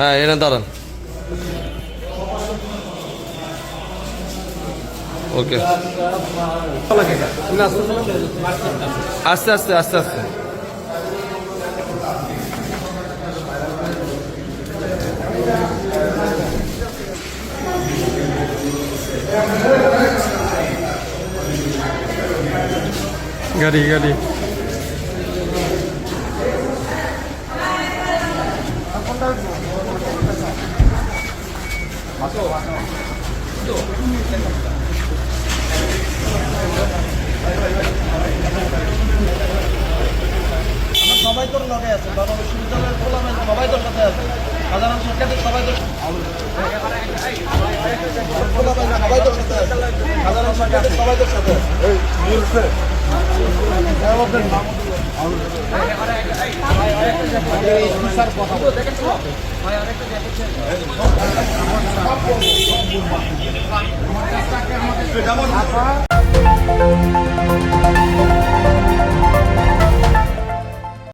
হ্যাঁ এনে দাঁড়ান ওকে আস্তে আস্তে আস্তে আস্তে গাড়ি গাড়ি সবাই তোর লগে আছে বাবা বিশ্ববিদ্যালয়ের গোলামে সবাই তোর সাথে আছে। সাধারণ শিক্ষার্থী সবাই তোর সবাই তোর সাথে আছে। সাধারণ শিক্ষার্থী সবাই তোর সাথে আছে। আমাদের